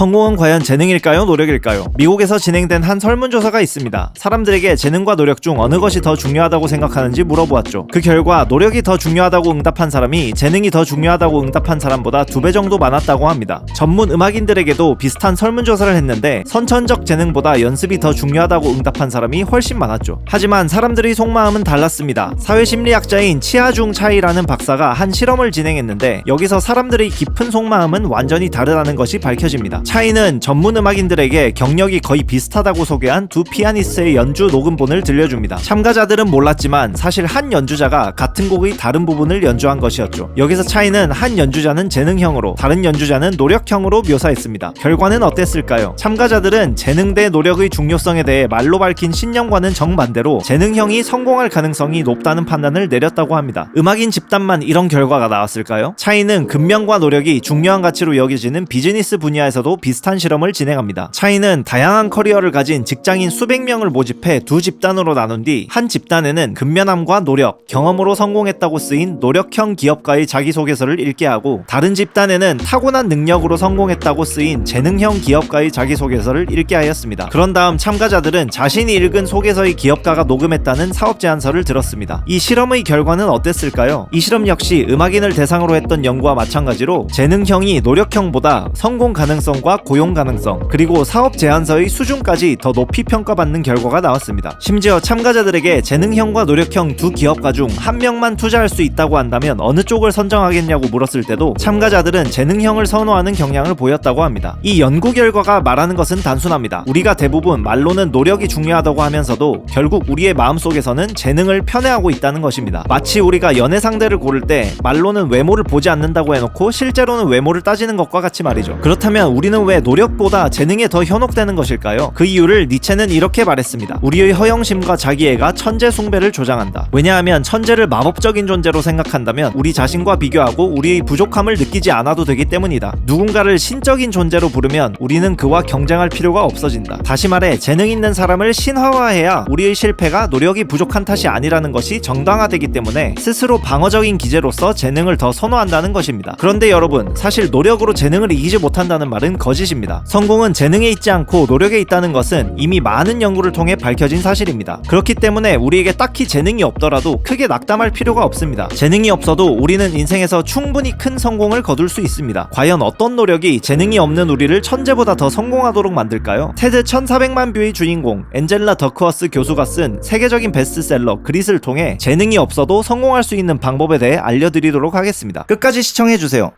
성공은 과연 재능일까요? 노력일까요? 미국에서 진행된 한 설문조사가 있습니다. 사람들에게 재능과 노력 중 어느 것이 더 중요하다고 생각하는지 물어보았죠. 그 결과 노력이 더 중요하다고 응답한 사람이 재능이 더 중요하다고 응답한 사람보다 두 배 정도 많았다고 합니다. 전문 음악인들에게도 비슷한 설문조사를 했는데 선천적 재능보다 연습이 더 중요하다고 응답한 사람이 훨씬 많았죠. 하지만 사람들의 속마음은 달랐습니다. 사회심리학자인 치아중 차이라는 박사가 한 실험을 진행했는데 여기서 사람들의 깊은 속마음은 완전히 다르다는 것이 밝혀집니다. 차이는 전문 음악인들에게 경력이 거의 비슷하다고 소개한 두 피아니스트의 연주 녹음본을 들려줍니다. 참가자들은 몰랐지만 사실 한 연주자가 같은 곡의 다른 부분을 연주한 것이었죠. 여기서 차이는 한 연주자는 재능형으로 다른 연주자는 노력형으로 묘사했습니다. 결과는 어땠을까요? 참가자들은 재능 대 노력의 중요성에 대해 말로 밝힌 신념과는 정반대로 재능형이 성공할 가능성이 높다는 판단을 내렸다고 합니다. 음악인 집단만 이런 결과가 나왔을까요? 차이는 근면과 노력이 중요한 가치로 여겨지는 비즈니스 분야에서도 비슷한 실험을 진행합니다. 차이는 다양한 커리어를 가진 직장인 수백 명을 모집해 두 집단으로 나눈 뒤 한 집단에는 근면함과 노력, 경험으로 성공했다고 쓰인 노력형 기업가의 자기소개서를 읽게 하고 다른 집단에는 타고난 능력으로 성공했다고 쓰인 재능형 기업가의 자기소개서를 읽게 하였습니다. 그런 다음 참가자들은 자신이 읽은 소개서의 기업가가 녹음했다는 사업 제안서를 들었습니다. 이 실험의 결과는 어땠을까요? 이 실험 역시 음악인을 대상으로 했던 연구와 마찬가지로 재능형이 노력형보다 성공 가능성 과 고용 가능성 그리고 사업 제안서의 수준까지 더 높이 평가받는 결과가 나왔습니다. 심지어 참가자들에게 재능형과 노력형 두 기업가 중 한 명만 투자할 수 있다고 한다면 어느 쪽을 선정하겠냐고 물었을 때도 참가자들은 재능형을 선호하는 경향을 보였다고 합니다. 이 연구 결과가 말하는 것은 단순합니다. 우리가 대부분 말로는 노력이 중요하다고 하면서도 결국 우리의 마음속에서는 재능을 편애하고 있다는 것입니다. 마치 우리가 연애 상대를 고를 때 말로는 외모를 보지 않는다고 해놓고 실제로는 외모를 따지는 것과 같이 말이죠. 그렇다면 우리는 왜 노력보다 재능에 더 현혹되는 것일까요? 그 이유를 니체는 이렇게 말했습니다. 우리의 허영심과 자기애가 천재 숭배를 조장한다. 왜냐하면 천재를 마법적인 존재로 생각한다면 우리 자신과 비교하고 우리의 부족함을 느끼지 않아도 되기 때문이다. 누군가를 신적인 존재로 부르면 우리는 그와 경쟁할 필요가 없어진다. 다시 말해 재능 있는 사람을 신화화해야 우리의 실패가 노력이 부족한 탓이 아니라는 것이 정당화되기 때문에 스스로 방어적인 기제로서 재능을 더 선호한다는 것입니다. 그런데 여러분, 사실 노력으로 재능을 이기지 못한다는 말은 거짓입니다. 성공은 재능에 있지 않고 노력에 있다는 것은 이미 많은 연구를 통해 밝혀진 사실입니다. 그렇기 때문에 우리에게 딱히 재능이 없더라도 크게 낙담할 필요가 없습니다. 재능이 없어도 우리는 인생에서 충분히 큰 성공을 거둘 수 있습니다. 과연 어떤 노력이 재능이 없는 우리를 천재보다 더 성공하도록 만들까요? 테드 1400만 뷰의 주인공 엔젤라 더크워스 교수가 쓴 세계적인 베스트셀러 그릿을 통해 재능이 없어도 성공할 수 있는 방법에 대해 알려드리도록 하겠습니다. 끝까지 시청해주세요.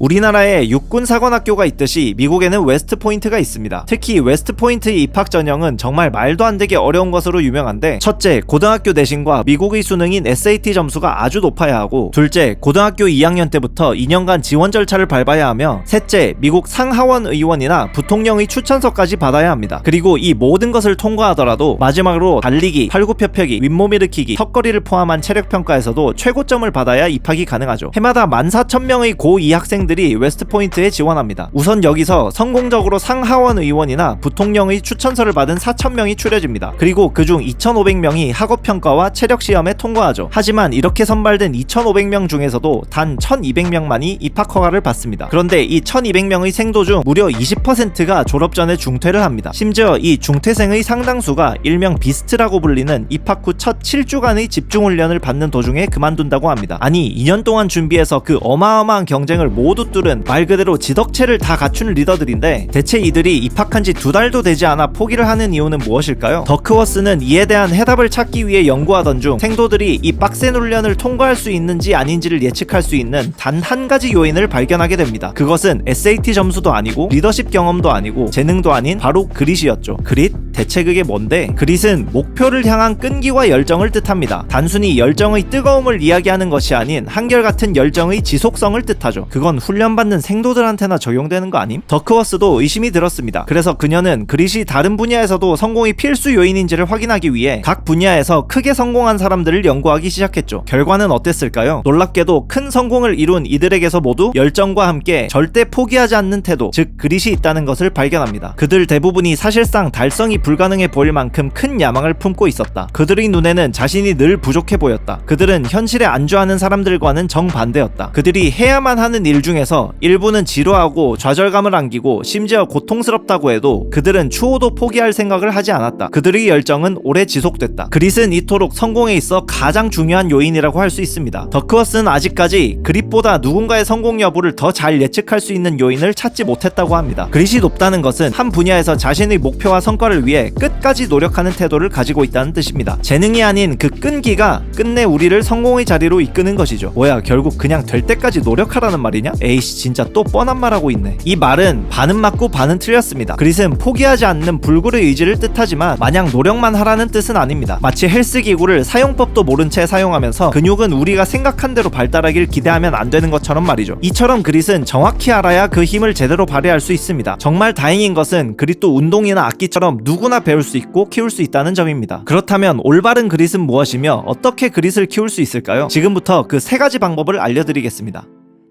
우리나라에 육군 사관학교가 있듯이 미국에는 웨스트 포인트가 있습니다. 특히 웨스트 포인트의 입학 전형은 정말 말도 안 되게 어려운 것으로 유명한데 첫째, 고등학교 내신과 미국의 수능인 SAT 점수가 아주 높아야 하고 둘째, 고등학교 2학년 때부터 2년간 지원 절차를 밟아야 하며 셋째, 미국 상하원 의원이나 부통령의 추천서까지 받아야 합니다. 그리고 이 모든 것을 통과하더라도 마지막으로 달리기, 팔굽혀펴기, 윗몸 일으키기, 턱걸이를 포함한 체력 평가에서도 최고점을 받아야 입학이 가능하죠. 해마다 14,000명의 고2 학생들 이 웨스트포인트에 지원합니다. 우선 여기서 성공적으로 상하원 의원이나 부통령의 추천서를 받은 4,000명이 추려집니다. 그리고 그중 2,500명이 학업 평가와 체력 시험에 통과하죠. 하지만 이렇게 선발된 2,500명 중에서도 단 1,200명만이 입학 허가를 받습니다. 그런데 이 1,200명의 생도 중 무려 20%가 졸업 전에 중퇴를 합니다. 심지어 이 중퇴생의 상당수가 일명 비스트라고 불리는 입학 후 첫 7주간의 집중 훈련을 받는 도중에 그만둔다고 합니다. 아니 2년 동안 준비해서 그 어마어마한 경쟁을 모두 뚜뚫은 말 그대로 지덕체를 다 갖춘 리더들인데 대체 이들이 입학한 지 두 달도 되지 않아 포기를 하는 이유는 무엇일까요? 더크워스는 이에 대한 해답을 찾기 위해 연구하던 중 생도들이 이 빡센 훈련을 통과할 수 있는지 아닌지를 예측할 수 있는 단 한 가지 요인을 발견하게 됩니다. 그것은 SAT 점수도 아니고 리더십 경험도 아니고 재능도 아닌 바로 그릿이었죠. 그릿? 대체 그게 뭔데? 그릿은 목표를 향한 끈기와 열정을 뜻합니다. 단순히 열정의 뜨거움을 이야기하는 것이 아닌 한결같은 열정의 지속성을 뜻하죠. 그건 훈련받는 생도들한테나 적용되는 거 아님? 더크워스도 의심이 들었습니다. 그래서 그녀는 그릿이 다른 분야에서도 성공이 필수 요인인지를 확인하기 위해 각 분야에서 크게 성공한 사람들을 연구하기 시작했죠. 결과는 어땠을까요? 놀랍게도 큰 성공을 이룬 이들에게서 모두 열정과 함께 절대 포기하지 않는 태도, 즉 그릿이 있다는 것을 발견합니다. 그들 대부분이 사실상 달성이 불가능해 보일 만큼 큰 야망을 품고 있었다. 그들의 눈에는 자신이 늘 부족해 보였다. 그들은 현실에 안주하는 사람들과는 정반대였다. 그들이 해야만 하는 일 중 에서 일부는 지루하고 좌절감을 안기고 심지어 고통스럽다고 해도 그들은 추호도 포기할 생각을 하지 않았다. 그들의 열정은 오래 지속됐다. 그릿은 이토록 성공에 있어 가장 중요한 요인이라고 할 수 있습니다. 더크워스는 아직까지 그릿보다 누군가의 성공 여부를 더 잘 예측할 수 있는 요인을 찾지 못했다고 합니다. 그릿이 높다는 것은 한 분야에서 자신의 목표와 성과를 위해 끝까지 노력하는 태도를 가지고 있다는 뜻입니다. 재능이 아닌 그 끈기가 끝내 우리를 성공의 자리로 이끄는 것이죠. 뭐야 결국 그냥 될 때까지 노력하라는 말이냐? 에이씨 진짜 또 뻔한 말하고 있네. 이 말은 반은 맞고 반은 틀렸습니다. 그릿은 포기하지 않는 불굴의 의지를 뜻하지만 마냥 노력만 하라는 뜻은 아닙니다. 마치 헬스 기구를 사용법도 모른 채 사용하면서 근육은 우리가 생각한 대로 발달하길 기대하면 안 되는 것처럼 말이죠. 이처럼 그릿은 정확히 알아야 그 힘을 제대로 발휘할 수 있습니다. 정말 다행인 것은 그릿도 운동이나 악기처럼 누구나 배울 수 있고 키울 수 있다는 점입니다. 그렇다면 올바른 그릿은 무엇이며 어떻게 그릿을 키울 수 있을까요? 지금부터 그 세 가지 방법을 알려드리겠습니다.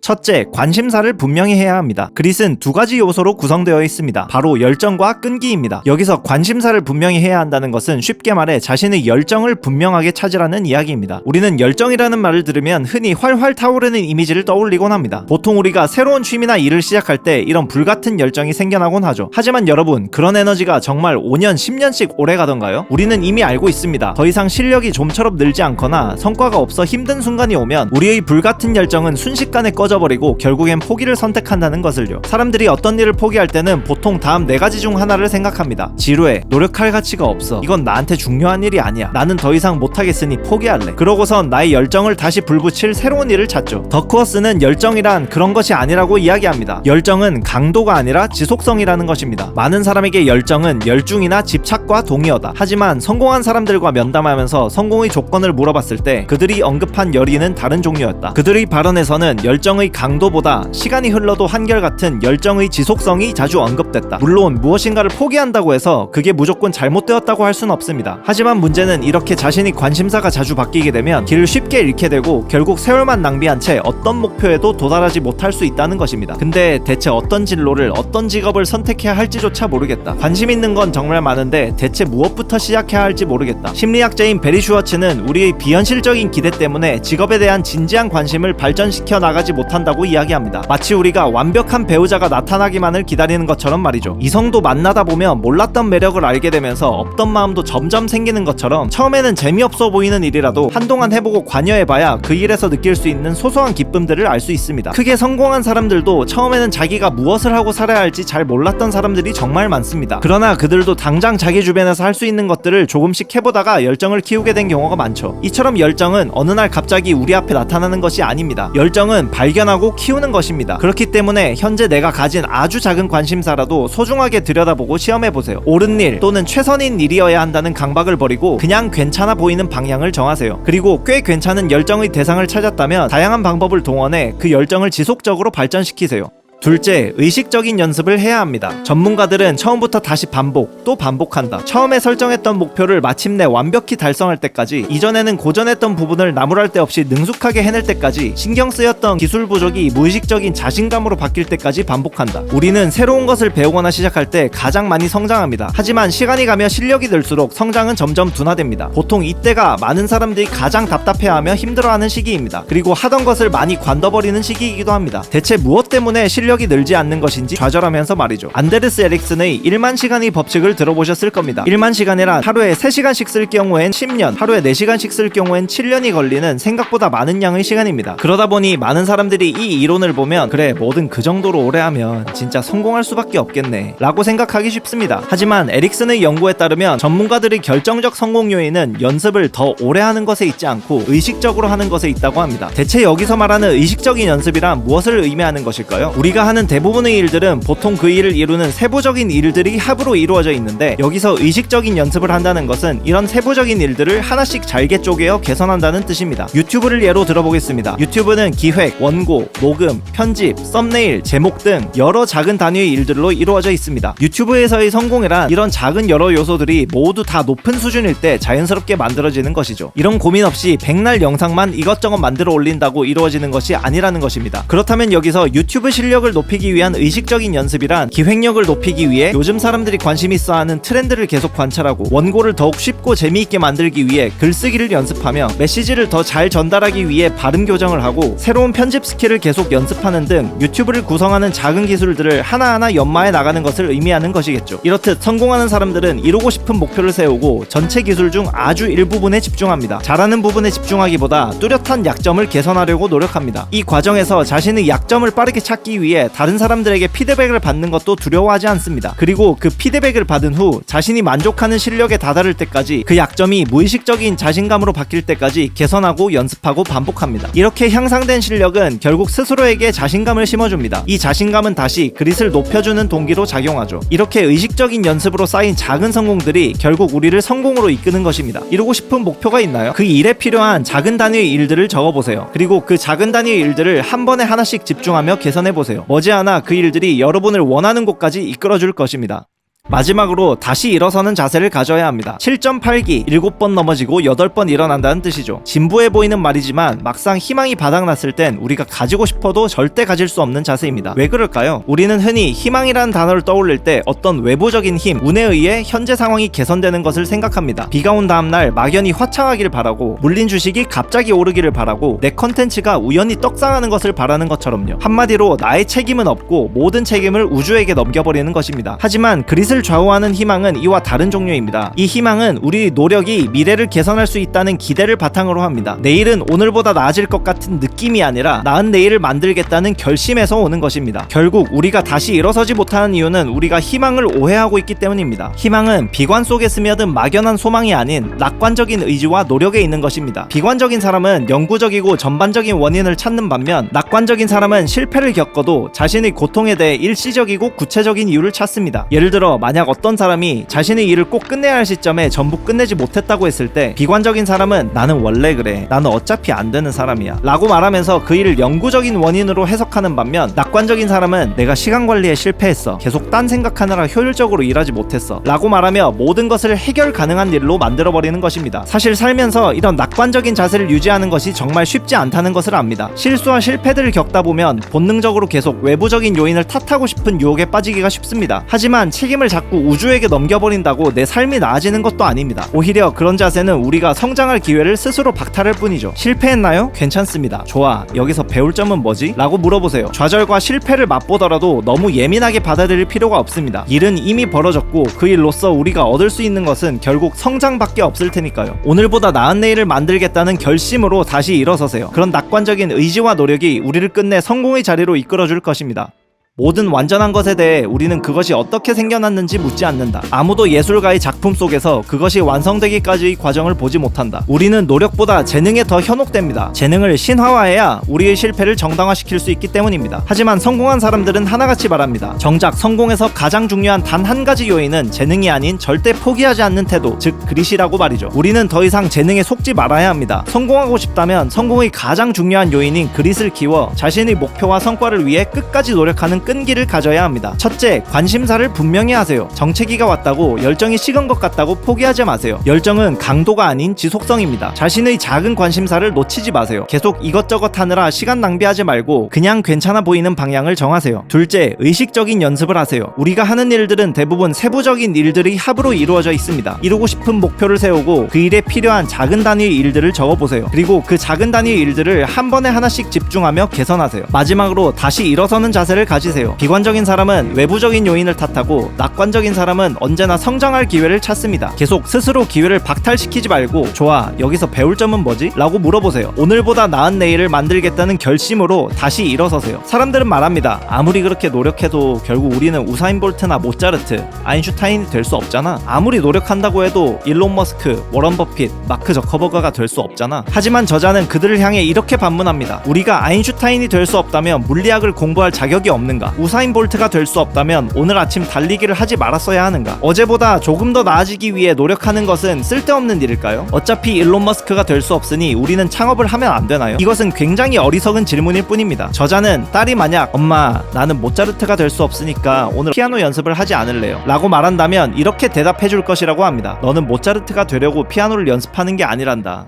첫째, 관심사를 분명히 해야 합니다. 그릿은 두 가지 요소로 구성되어 있습니다. 바로 열정과 끈기입니다. 여기서 관심사를 분명히 해야 한다는 것은 쉽게 말해 자신의 열정을 분명하게 찾으라는 이야기입니다. 우리는 열정이라는 말을 들으면 흔히 활활 타오르는 이미지를 떠올리곤 합니다. 보통 우리가 새로운 취미나 일을 시작할 때 이런 불같은 열정이 생겨나곤 하죠. 하지만 여러분, 그런 에너지가 정말 5년, 10년씩 오래 가던가요? 우리는 이미 알고 있습니다. 더 이상 실력이 좀처럼 늘지 않거나 성과가 없어 힘든 순간이 오면 우리의 불같은 열정은 순식간에 꺼져 버리고 결국엔 포기를 선택한다는 것을요. 사람들이 어떤 일을 포기할 때는 보통 다음 네 가지 중 하나를 생각합니다. 지루해. 노력할 가치가 없어. 이건 나한테 중요한 일이 아니야. 나는 더 이상 못하겠으니 포기할래. 그러고선 나의 열정을 다시 불붙일 새로운 일을 찾죠. 더크워스는 열정이란 그런 것이 아니라고 이야기합니다. 열정은 강도가 아니라 지속성이라는 것입니다. 많은 사람에게 열정은 열중이나 집착과 동의어다. 하지만 성공한 사람들과 면담하면서 성공의 조건을 물어봤을 때 그들이 언급한 열의는 다른 종류였다. 그들의 발언에서는 열정 의 강도보다 시간이 흘러도 한결같은 열정의 지속성이 자주 언급됐다. 물론 무엇인가를 포기한다고 해서 그게 무조건 잘못되었다고 할 수는 없습니다. 하지만 문제는 이렇게 자신이 관심사가 자주 바뀌게 되면 길을 쉽게 잃게 되고 결국 세월만 낭비한 채 어떤 목표에도 도달하지 못할 수 있다는 것입니다. 근데 대체 어떤 진로를 어떤 직업을 선택해야 할지조차 모르겠다. 관심 있는 건 정말 많은데 대체 무엇부터 시작해야 할지 모르겠다. 심리학자인 베리 슈워츠는 우리의 비현실적인 기대 때문에 직업에 대한 진지한 관심을 발전시켜 나가지 못한다고 이야기합니다. 마치 우리가 완벽한 배우자가 나타나기만을 기다리는 것처럼 말이죠. 이성도 만나다 보면 몰랐던 매력을 알게 되면서 없던 마음도 점점 생기는 것처럼 처음에는 재미없어 보이는 일이라도 한동안 해보고 관여해봐야 그 일에서 느낄 수 있는 소소한 기쁨들을 알 수 있습니다. 크게 성공한 사람들도 처음에는 자기가 무엇을 하고 살아야 할지 잘 몰랐던 사람들이 정말 많습니다. 그러나 그들도 당장 자기 주변에서 할 수 있는 것들을 조금씩 해보다가 열정을 키우게 된 경우가 많죠. 이처럼 열정은 어느 날 갑자기 우리 앞에 나타나는 것이 아닙니다. 열정은 발견 하고 키우는 것입니다. 그렇기 때문에 현재 내가 가진 아주 작은 관심사라도 소중하게 들여다보고 시험해보세요. 옳은 일 또는 최선인 일이어야 한다는 강박을 버리고 그냥 괜찮아 보이는 방향을 정하세요. 그리고 꽤 괜찮은 열정의 대상을 찾았다면 다양한 방법을 동원해 그 열정을 지속적으로 발전시키세요. 둘째, 의식적인 연습을 해야 합니다. 전문가들은 처음부터 다시 반복, 또 반복한다. 처음에 설정했던 목표를 마침내 완벽히 달성할 때까지, 이전에는 고전했던 부분을 나무랄 데 없이 능숙하게 해낼 때까지, 신경 쓰였던 기술 부족이 무의식적인 자신감으로 바뀔 때까지 반복한다. 우리는 새로운 것을 배우거나 시작할 때 가장 많이 성장합니다. 하지만 시간이 가며 실력이 늘수록 성장은 점점 둔화됩니다. 보통 이때가 많은 사람들이 가장 답답해하며 힘들어하는 시기입니다. 그리고 하던 것을 많이 관둬버리는 시기이기도 합니다. 대체 무엇 때문에 실력 실력이 늘지 않는 것인지 좌절하면서 말이죠. 안데르스 에릭슨의 1만 시간의 법칙을 들어보셨을 겁니다. 1만 시간이란 하루에 3시간씩 쓸 경우엔 10년, 하루에 4시간씩 쓸 경우엔 7년이 걸리는 생각보다 많은 양의 시간입니다. 그러다 보니 많은 사람들이 이 이론을 보면 그래 뭐든 그 정도로 오래 하면 진짜 성공할 수밖에 없겠네 라고 생각하기 쉽습니다. 하지만 에릭슨의 연구에 따르면 전문가들의 결정적 성공 요인은 연습을 더 오래 하는 것에 있지 않고 의식적으로 하는 것에 있다고 합니다. 대체 여기서 말하는 의식적인 연습이란 무엇을 의미하는 것일까요? 우리가 하는 대부분의 일들은 보통 그 일을 이루는 세부적인 일들이 합으로 이루어져 있는데 여기서 의식적인 연습을 한다는 것은 이런 세부적인 일들을 하나씩 잘게 쪼개어 개선한다는 뜻입니다. 유튜브를 예로 들어보겠습니다. 유튜브는 기획, 원고, 녹음, 편집, 썸네일, 제목 등 여러 작은 단위의 일들로 이루어져 있습니다. 유튜브에서의 성공이란 이런 작은 여러 요소들이 모두 다 높은 수준일 때 자연스럽게 만들어지는 것이죠. 이런 고민 없이 백날 영상만 이것저것 만들어 올린다고 이루어지는 것이 아니라는 것입니다. 그렇다면 여기서 유튜브 실력을 기억력을 높이기 위한 의식적인 연습이란 기획력을 높이기 위해 요즘 사람들이 관심 있어 하는 트렌드를 계속 관찰하고 원고를 더욱 쉽고 재미있게 만들기 위해 글쓰기를 연습하며 메시지를 더 잘 전달하기 위해 발음 교정을 하고 새로운 편집 스킬을 계속 연습하는 등 유튜브를 구성하는 작은 기술들을 하나하나 연마해 나가는 것을 의미하는 것이겠죠. 이렇듯 성공하는 사람들은 이루고 싶은 목표를 세우고 전체 기술 중 아주 일부분에 집중합니다. 잘하는 부분에 집중하기보다 뚜렷한 약점을 개선하려고 노력합니다. 이 과정에서 자신의 약점을 빠르게 찾기 위해 다른 사람들에게 피드백을 받는 것도 두려워하지 않습니다. 그리고 그 피드백을 받은 후 자신이 만족하는 실력에 다다를 때까지 그 약점이 무의식적인 자신감으로 바뀔 때까지 개선하고 연습하고 반복합니다. 이렇게 향상된 실력은 결국 스스로에게 자신감을 심어줍니다. 이 자신감은 다시 그릿을 높여주는 동기로 작용하죠. 이렇게 의식적인 연습으로 쌓인 작은 성공들이 결국 우리를 성공으로 이끄는 것입니다. 이루고 싶은 목표가 있나요? 그 일에 필요한 작은 단위의 일들을 적어보세요. 그리고 그 작은 단위의 일들을 한 번에 하나씩 집중하며 개선해보세요. 머지않아 그 일들이 여러분을 원하는 곳까지 이끌어줄 것입니다. 마지막으로 다시 일어서는 자세를 가져야 합니다. 7.8기 7번 넘어지고 8번 일어난다는 뜻이죠. 진부해 보이는 말이지만 막상 희망이 바닥났을 땐 우리가 가지고 싶어도 절대 가질 수 없는 자세입니다. 왜 그럴까요? 우리는 흔히 희망이라는 단어를 떠올릴 때 어떤 외부적인 힘, 운에 의해 현재 상황이 개선되는 것을 생각합니다. 비가 온 다음날 막연히 화창하기를 바라고 물린 주식이 갑자기 오르기를 바라고 내 컨텐츠가 우연히 떡상하는 것을 바라는 것처럼요. 한마디로 나의 책임은 없고 모든 책임을 우주에게 넘겨버리는 것입니다. 하지만 그릿을 좌우하는 희망은 이와 다른 종류입니다. 이 희망은 우리 노력이 미래를 개선할 수 있다는 기대를 바탕으로 합니다. 내일은 오늘보다 나아질 것 같은 느낌이 아니라 나은 내일을 만들겠다는 결심에서 오는 것입니다. 결국 우리가 다시 일어서지 못하는 이유는 우리가 희망을 오해하고 있기 때문입니다. 희망은 비관 속에 스며든 막연한 소망이 아닌 낙관적인 의지와 노력에 있는 것입니다. 비관적인 사람은 영구적이고 전반적인 원인을 찾는 반면 낙관적인 사람은 실패를 겪어도 자신의 고통에 대해 일시적이고 구체적인 이유를 찾습니다. 예를 들어 만약 어떤 사람이 자신의 일을 꼭 끝내야 할 시점에 전부 끝내지 못했다고 했을 때 비관적인 사람은 나는 원래 그래 나는 어차피 안 되는 사람이야 라고 말하면서 그 일을 영구적인 원인으로 해석하는 반면 낙관적인 사람은 내가 시간 관리에 실패했어 계속 딴 생각하느라 효율적으로 일하지 못했어 라고 말하며 모든 것을 해결 가능한 일로 만들어버리는 것입니다. 사실 살면서 이런 낙관적인 자세를 유지하는 것이 정말 쉽지 않다는 것을 압니다. 실수와 실패들을 겪다 보면 본능적으로 계속 외부적인 요인을 탓하고 싶은 유혹에 빠지기가 쉽습니다. 하지만 책임을 자꾸 우주에게 넘겨버린다고 내 삶이 나아지는 것도 아닙니다. 오히려 그런 자세는 우리가 성장할 기회를 스스로 박탈할 뿐이죠. 실패했나요? 괜찮습니다. 좋아. 여기서 배울 점은 뭐지? 라고 물어보세요. 좌절과 실패를 맛보더라도 너무 예민하게 받아들일 필요가 없습니다. 일은 이미 벌어졌고 그 일로서 우리가 얻을 수 있는 것은 결국 성장밖에 없을 테니까요. 오늘보다 나은 내일을 만들겠다는 결심으로 다시 일어서세요. 그런 낙관적인 의지와 노력이 우리를 끝내 성공의 자리로 이끌어줄 것입니다. 모든 완전한 것에 대해 우리는 그것이 어떻게 생겨났는지 묻지 않는다. 아무도 예술가의 작품 속에서 그것이 완성되기까지의 과정을 보지 못한다. 우리는 노력보다 재능에 더 현혹됩니다. 재능을 신화화해야 우리의 실패를 정당화시킬 수 있기 때문입니다. 하지만 성공한 사람들은 하나같이 말합니다. 정작 성공에서 가장 중요한 단 한 가지 요인은 재능이 아닌 절대 포기하지 않는 태도, 즉 그릿이라고 말이죠. 우리는 더 이상 재능에 속지 말아야 합니다. 성공하고 싶다면 성공의 가장 중요한 요인인 그릿을 키워 자신의 목표와 성과를 위해 끝까지 노력하는 끈기를 가져야 합니다. 첫째, 관심사를 분명히 하세요. 정체기가 왔다고 열정이 식은 것 같다고 포기하지 마세요. 열정은 강도가 아닌 지속성입니다. 자신의 작은 관심사를 놓치지 마세요. 계속 이것저것 하느라 시간 낭비하지 말고 그냥 괜찮아 보이는 방향을 정하세요. 둘째, 의식적인 연습을 하세요. 우리가 하는 일들은 대부분 세부적인 일들의 합으로 이루어져 있습니다. 이루고 싶은 목표를 세우고 그 일에 필요한 작은 단위의 일들을 적어보세요. 그리고 그 작은 단위의 일들을 한 번에 하나씩 집중하며 개선하세요. 마지막으로 다시 일어서는 자세를 가지세요. 비관적인 사람은 외부적인 요인을 탓하고 낙관적인 사람은 언제나 성장할 기회를 찾습니다. 계속 스스로 기회를 박탈시키지 말고 좋아 여기서 배울 점은 뭐지? 라고 물어보세요. 오늘보다 나은 내일을 만들겠다는 결심으로 다시 일어서세요. 사람들은 말합니다. 아무리 그렇게 노력해도 결국 우리는 우사인 볼트나 모차르트, 아인슈타인이 될 수 없잖아. 아무리 노력한다고 해도 일론 머스크, 워런 버핏, 마크 저커버거가 될 수 없잖아. 하지만 저자는 그들을 향해 이렇게 반문합니다. 우리가 아인슈타인이 될 수 없다면 물리학을 공부할 자격이 없 는가? 우사인 볼트가 될 수 없다면 오늘 아침 달리기를 하지 말았어야 하는가? 어제보다 조금 더 나아지기 위해 노력하는 것은 쓸데없는 일일까요? 어차피 일론 머스크가 될 수 없으니 우리는 창업을 하면 안 되나요? 이것은 굉장히 어리석은 질문일 뿐입니다. 저자는 딸이 만약 엄마 나는 모차르트가 될 수 없으니까 오늘 피아노 연습을 하지 않을래요. 라고 말한다면 이렇게 대답해 줄 것이라고 합니다. 너는 모차르트가 되려고 피아노를 연습하는 게 아니란다.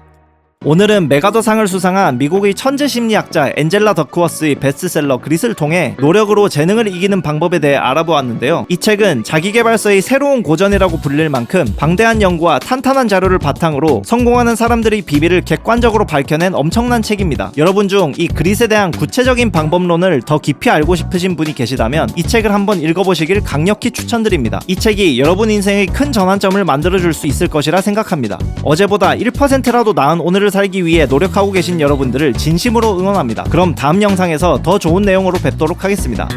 오늘은 메가더상을 수상한 미국의 천재 심리학자 엔젤라 더크워스의 베스트셀러 그릿을 통해 노력으로 재능을 이기는 방법에 대해 알아보았는데요. 이 책은 자기개발서의 새로운 고전이라고 불릴 만큼 방대한 연구와 탄탄한 자료를 바탕으로 성공하는 사람들의 비밀을 객관적으로 밝혀낸 엄청난 책입니다. 여러분 중 이 그릿에 대한 구체적인 방법론을 더 깊이 알고 싶으신 분이 계시다면 이 책을 한번 읽어보시길 강력히 추천드립니다. 이 책이 여러분 인생의 큰 전환점을 만들어줄 수 있을 것이라 생각합니다. 어제보다 1%라도 나은 오늘을 살기 위해 노력하고 계신 여러분들을 진심으로 응원합니다. 그럼 다음 영상에서 더 좋은 내용으로 뵙도록 하겠습니다.